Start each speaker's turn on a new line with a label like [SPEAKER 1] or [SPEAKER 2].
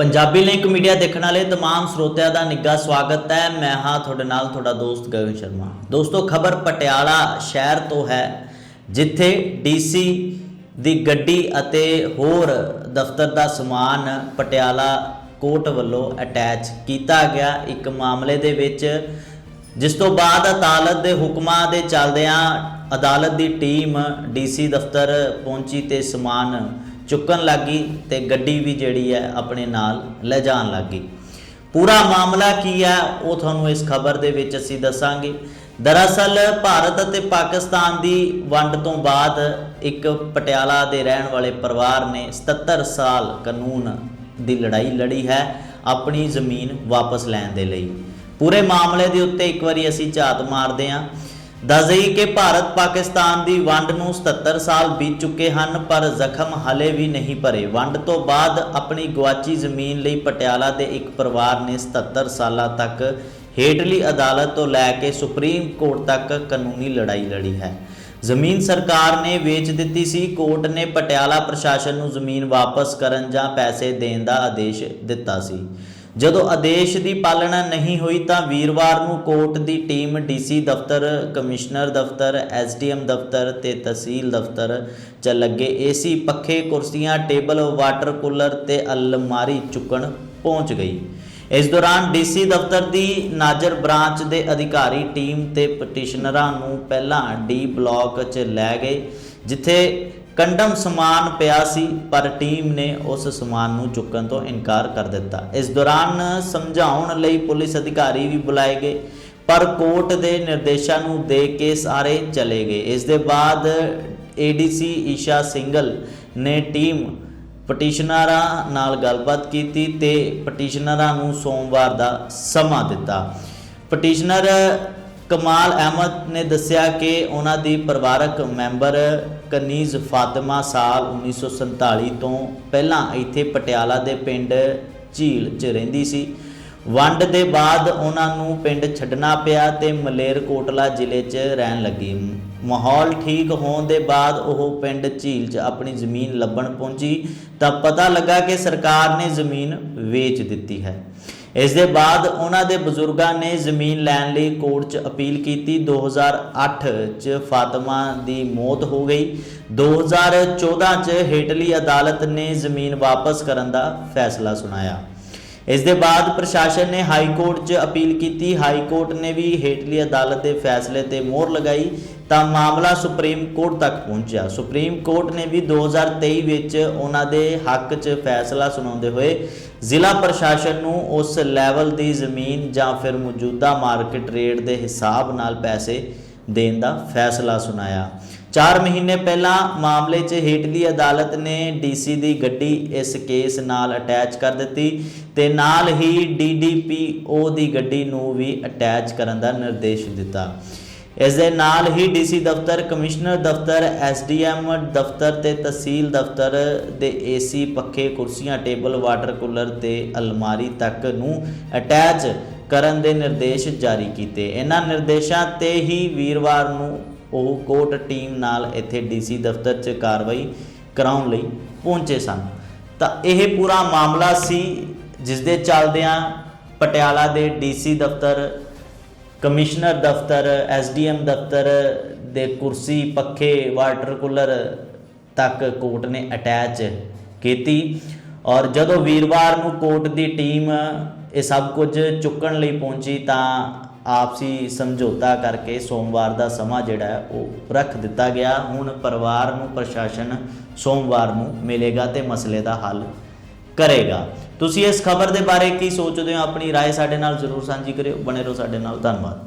[SPEAKER 1] Punjabi link media ਦੇਖਣ ਵਾਲੇ तमाम ਸਰੋਤਿਆਂ ਦਾ ਨਿੱਘਾ ਸਵਾਗਤ ਹੈ ਮੈਂ ਹਾਂ ਤੁਹਾਡੇ ਨਾਲ ਤੁਹਾਡਾ ਦੋਸਤ ਗਗਨ ਸ਼ਰਮਾ ਦੋਸਤੋ ਖਬਰ ਪਟਿਆਲਾ ਸ਼ਹਿਰ ਤੋਂ ਹੈ ਜਿੱਥੇ ਡੀਸੀ ਦੀ ਗੱਡੀ ਅਤੇ ਹੋਰ ਦਫ਼ਤਰ ਦਾ ਸਮਾਨ ਪਟਿਆਲਾ ਕੋਰਟ ਵੱਲੋਂ ਅਟੈਚ ਕੀਤਾ ਗਿਆ ਇੱਕ ਮਾਮਲੇ ਦੇ ਵਿੱਚ ਜਿਸ ਤੋਂ ਬਾਅਦ ਅਦਾਲਤ ਦੇ ਹੁਕਮਾਂ ਦੇ ਚੱਲਦਿਆਂ ਅਦਾਲਤ ਦੀ ਟੀਮ ਡੀਸੀ ਦਫ਼ਤਰ ਪਹੁੰਚੀ ਤੇ ਸਮਾਨ ਚੁੱਕਣ ਲੱਗੀ ਤੇ ਗੱਡੀ ਵੀ ਜਿਹੜੀ ਹੈ ਆਪਣੇ ਨਾਲ ਲੈ ਜਾਣ ਲੱਗੀ ਪੂਰਾ ਮਾਮਲਾ ਕੀ ਹੈ ਉਹ ਤੁਹਾਨੂੰ ਇਸ ਖਬਰ ਦੇ ਵਿੱਚ ਅਸੀਂ ਦੱਸਾਂਗੇ। ਦਰਅਸਲ ਭਾਰਤ ਅਤੇ ਪਾਕਿਸਤਾਨ ਦੀ ਵੰਡ ਤੋਂ ਬਾਅਦ ਇੱਕ ਪਟਿਆਲਾ ਦੇ ਰਹਿਣ ਵਾਲੇ ਪਰਿਵਾਰ ਨੇ 77 ਸਾਲ ਕਾਨੂੰਨ ਦੀ ਲੜਾਈ ਲੜੀ ਹੈ ਆਪਣੀ ਜ਼ਮੀਨ ਵਾਪਸ ਲੈਣ ਦੇ ਲਈ। ਪੂਰੇ ਮਾਮਲੇ ਦੇ ਉੱਤੇ ਇੱਕ ਵਾਰੀ ਅਸੀਂ ਝਾਤ ਮਾਰਦੇ ਹਾਂ। ਦੱਸ ਦਈ ਕਿ ਭਾਰਤ ਪਾਕਿਸਤਾਨ ਦੀ ਵੰਡ ਨੂੰ 77 ਸਾਲ ਬੀਤ ਚੁੱਕੇ ਹਨ, ਪਰ ਜ਼ਖਮ ਹਲੇ ਵੀ ਨਹੀਂ ਭਰੇ। ਵੰਡ ਤੋਂ ਬਾਅਦ ਆਪਣੀ ਗਵਾਚੀ ਜ਼ਮੀਨ ਲਈ ਪਟਿਆਲਾ ਦੇ ਇੱਕ ਪਰਿਵਾਰ ਨੇ 77 ਸਾਲਾਂ ਤੱਕ ਹੇਠਲੀ ਅਦਾਲਤ ਤੋਂ ਲੈ ਕੇ ਸੁਪਰੀਮ ਕੋਰਟ ਤੱਕ ਕਾਨੂੰਨੀ ਲੜਾਈ ਲੜੀ ਹੈ। ਜ਼ਮੀਨ ਸਰਕਾਰ ਨੇ ਵੇਚ ਦਿੱਤੀ ਸੀ। ਕੋਰਟ ਨੇ ਪਟਿਆਲਾ ਪ੍ਰਸ਼ਾਸਨ ਨੂੰ ਜ਼ਮੀਨ ਵਾਪਸ ਕਰਨ ਜਾਂ ਪੈਸੇ ਦੇਣ ਦਾ ਆਦੇਸ਼ ਦਿੱਤਾ ਸੀ। ਜਦੋਂ ਆਦੇਸ਼ ਦੀ ਪਾਲਣਾ ਨਹੀਂ ਹੋਈ ਤਾਂ ਵੀਰਵਾਰ ਨੂੰ ਕੋਰਟ ਦੀ ਟੀਮ ਡੀਸੀ ਦਫ਼ਤਰ, ਕਮਿਸ਼ਨਰ ਦਫ਼ਤਰ, ਐਸਡੀਐਮ ਦਫ਼ਤਰ ਤੇ ਤਹਿਸੀਲ ਦਫ਼ਤਰ ਚ ਲੱਗੇ। ਏਸੀ ਪੱਖੇ, ਕੁਰਸੀਆਂ, ਟੇਬਲ, ਵਾਟਰ ਕੂਲਰ ਤੇ ਅਲਮਾਰੀ ਚੁੱਕਣ ਪਹੁੰਚ ਗਈ। ਇਸ ਦੌਰਾਨ ਡੀਸੀ ਦਫ਼ਤਰ ਦੀ ਨਾਜ਼ਰ ਬ੍ਰਾਂਚ ਦੇ ਅਧਿਕਾਰੀ ਟੀਮ ਤੇ ਪਟੀਸ਼ਨਰਾਂ ਨੂੰ ਪਹਿਲਾਂ ਡੀ ਬਲਾਕ 'ਚ ਲੈ ਗਏ, ਜਿੱਥੇ ਕੰਡਮ ਸਮਾਨ ਪਿਆ ਸੀ, ਪਰ ਟੀਮ ਨੇ ਉਸ ਸਮਾਨ ਨੂੰ ਚੁੱਕਣ ਤੋਂ ਇਨਕਾਰ ਕਰ ਦਿੱਤਾ। ਇਸ ਦੌਰਾਨ ਸਮਝਾਉਣ ਲਈ ਪੁਲਿਸ ਅਧਿਕਾਰੀ ਵੀ ਬੁਲਾਏ ਗਏ, ਪਰ ਕੋਰਟ ਦੇ ਨਿਰਦੇਸ਼ਾਂ ਨੂੰ ਦੇ ਕੇ ਸਾਰੇ ਚਲੇ ਗਏ। ਇਸ ਦੇ ਬਾਅਦ ਏਡੀਸੀ ਈਸ਼ਾ ਸਿੰਗਲ ਨੇ ਟੀਮ ਪਟੀਸ਼ਨਰਾਂ ਨਾਲ ਗੱਲਬਾਤ ਕੀਤੀ ਤੇ ਪਟੀਸ਼ਨਰਾਂ ਨੂੰ ਸੋਮਵਾਰ ਦਾ ਸਮਾਂ ਦਿੱਤਾ। ਪਟੀਸ਼ਨਰ ਕਮਾਲ ਅਹਿਮਦ ਨੇ ਦੱਸਿਆ ਕਿ ਉਹਨਾਂ ਦੀ ਪਰਿਵਾਰਕ ਮੈਂਬਰ ਕਨੀਜ਼ ਫਾਤਿਮਾ ਸਾਲ 1947 ਤੋਂ ਪਹਿਲਾਂ ਇੱਥੇ ਪਟਿਆਲਾ ਦੇ ਪਿੰਡ ਝੀਲ 'ਚ ਰਹਿੰਦੀ ਸੀ। ਵੰਡ ਦੇ ਬਾਅਦ ਉਹਨਾਂ ਨੂੰ ਪਿੰਡ ਛੱਡਣਾ ਪਿਆ ਤੇ ਮਲੇਰਕੋਟਲਾ ਜ਼ਿਲ੍ਹੇ 'ਚ ਰਹਿਣ ਲੱਗੀ। ਮਾਹੌਲ ਠੀਕ ਹੋਣ ਦੇ ਬਾਅਦ ਉਹ ਪਿੰਡ ਝੀਲ 'ਚ ਆਪਣੀ ਜ਼ਮੀਨ ਲੱਭਣ ਪਹੁੰਚੀ ਤਾਂ ਪਤਾ ਲੱਗਾ ਕਿ ਸਰਕਾਰ ਨੇ ਜ਼ਮੀਨ ਵੇਚ ਦਿੱਤੀ ਹੈ। ਇਸ ਦੇ ਬਾਅਦ ਉਹਨਾਂ ਦੇ ਬਜ਼ੁਰਗਾਂ ਨੇ ਜ਼ਮੀਨ ਲੈਣ ਲਈ ਕੋਰਟ 'ਚ ਅਪੀਲ ਕੀਤੀ। 2008 'ਚ ਫਾਤਿਮਾ ਦੀ ਮੌਤ ਹੋ ਗਈ। 2014 'ਚ ਹੇਠਲੀ ਅਦਾਲਤ ਨੇ ਜ਼ਮੀਨ ਵਾਪਸ ਕਰਨ ਦਾ ਫੈਸਲਾ ਸੁਣਾਇਆ। ਇਸ ਦੇ ਬਾਅਦ ਪ੍ਰਸ਼ਾਸਨ ਨੇ ਹਾਈ ਕੋਰਟ 'ਚ ਅਪੀਲ ਕੀਤੀ। ਹਾਈ ਕੋਰਟ ਨੇ ਵੀ ਹੇਠਲੀ ਅਦਾਲਤ ਦੇ ਫੈਸਲੇ ਤੇ ਮੋਹਰ ਲਗਾਈ। ਤਾਂ ਮਾਮਲਾ ਸੁਪਰੀਮ ਕੋਰਟ ਤੱਕ ਪਹੁੰਚਿਆ। ਸੁਪਰੀਮ ਕੋਰਟ ਨੇ ਵੀ 2023 ਵਿੱਚ ਉਹਨਾਂ ਦੇ ਹੱਕ 'ਚ ਫੈਸਲਾ ਸੁਣਾਉਂਦੇ ਹੋਏ ਜ਼ਿਲ੍ਹਾ ਪ੍ਰਸ਼ਾਸਨ ਨੂੰ ਉਸ ਲੈਵਲ ਦੀ ਜ਼ਮੀਨ ਜਾਂ ਫਿਰ ਮੌਜੂਦਾ ਮਾਰਕੀਟ ਰੇਟ ਦੇ ਹਿਸਾਬ ਨਾਲ ਪੈਸੇ ਦੇਣ ਦਾ ਫੈਸਲਾ ਸੁਣਾਇਆ। 4 ਮਹੀਨੇ ਪਹਿਲਾਂ ਮਾਮਲੇ 'ਚ ਹੇਠਲੀ ਅਦਾਲਤ ਨੇ ਡੀਸੀ ਦੀ ਗੱਡੀ ਇਸ ਕੇਸ ਨਾਲ ਅਟੈਚ ਕਰ ਦਿੱਤੀ ਤੇ ਨਾਲ ਹੀ ਡੀਡੀਪੀਓ ਦੀ ਗੱਡੀ ਨੂੰ ਵੀ ਅਟੈਚ ਕਰਨ ਦਾ ਨਿਰਦੇਸ਼ ਦਿੱਤਾ। ਇਸ ਦੇ ਨਾਲ ਹੀ ਡੀਸੀ ਦਫ਼ਤਰ, ਕਮਿਸ਼ਨਰ ਦਫ਼ਤਰ, ਐਸਡੀਐਮ ਦਫ਼ਤਰ ਤੇ ਤਹਿਸੀਲ ਦਫ਼ਤਰ ਦੇ ਏਸੀ, ਪੱਖੇ, ਕੁਰਸੀਆਂ, ਟੇਬਲ, ਵਾਟਰ ਕੂਲਰ ਤੇ ਅਲਮਾਰੀ ਤੱਕ ਨੂੰ ਅਟੈਚ ਕਰਨ ਦੇ ਨਿਰਦੇਸ਼ ਜਾਰੀ ਕੀਤੇ। ਇਹਨਾਂ ਨਿਰਦੇਸ਼ਾਂ ਤੇ ਹੀ ਵੀਰਵਾਰ ਨੂੰ ਉਹ ਕੋਟ ਟੀਮ ਨਾਲ ਇੱਥੇ ਡੀਸੀ ਦਫ਼ਤਰ 'ਚ ਕਾਰਵਾਈ ਕਰਾਉਣ ਲਈ ਪਹੁੰਚੇ ਸਨ। ਤਾਂ ਇਹ ਪੂਰਾ ਮਾਮਲਾ ਸੀ, ਜਿਸ ਦੇ ਚੱਲਦਿਆਂ ਪਟਿਆਲਾ ਦੇ ਡੀਸੀ ਦਫ਼ਤਰ ਕਮਿਸ਼ਨਰ ਦਫ਼ਤਰ, ਐਸਡੀਐਮ ਦਫ਼ਤਰ ਦੇ ਕੁਰਸੀ, ਪੱਖੇ, ਵਾਟਰ ਕੂਲਰ ਤੱਕ ਕੋਰਟ ਨੇ ਅਟੈਚ ਕੀਤੀ। ਔਰ ਜਦੋਂ ਵੀਰਵਾਰ ਨੂੰ ਕੋਰਟ ਦੀ ਟੀਮ ਇਹ ਸਭ ਕੁਝ ਚੁੱਕਣ ਲਈ ਪਹੁੰਚੀ ਤਾਂ ਆਪਸੀ ਸਮਝੌਤਾ ਕਰਕੇ ਸੋਮਵਾਰ ਦਾ ਸਮਾਂ ਜਿਹੜਾ ਉਹ ਰੱਖ ਦਿੱਤਾ ਗਿਆ। ਹੁਣ ਪਰਿਵਾਰ ਨੂੰ, ਪ੍ਰਸ਼ਾਸਨ ਸੋਮਵਾਰ ਨੂੰ ਮਿਲੇਗਾ ਤੇ ਮਸਲੇ ਦਾ ਹੱਲ ਕਰੇਗਾ ਤੁਸੀਂ ਇਸ ਖਬਰ ਦੇ ਬਾਰੇ ਕੀ ਸੋਚਦੇ ਹੋ ਆਪਣੀ رائے ਸਾਡੇ ਨਾਲ ਜ਼ਰੂਰ ਸਾਂਝੀ ਕਰਿਓ ਬਣੇ ਰਹੋ ਸਾਡੇ ਨਾਲ ਧੰਨਵਾਦ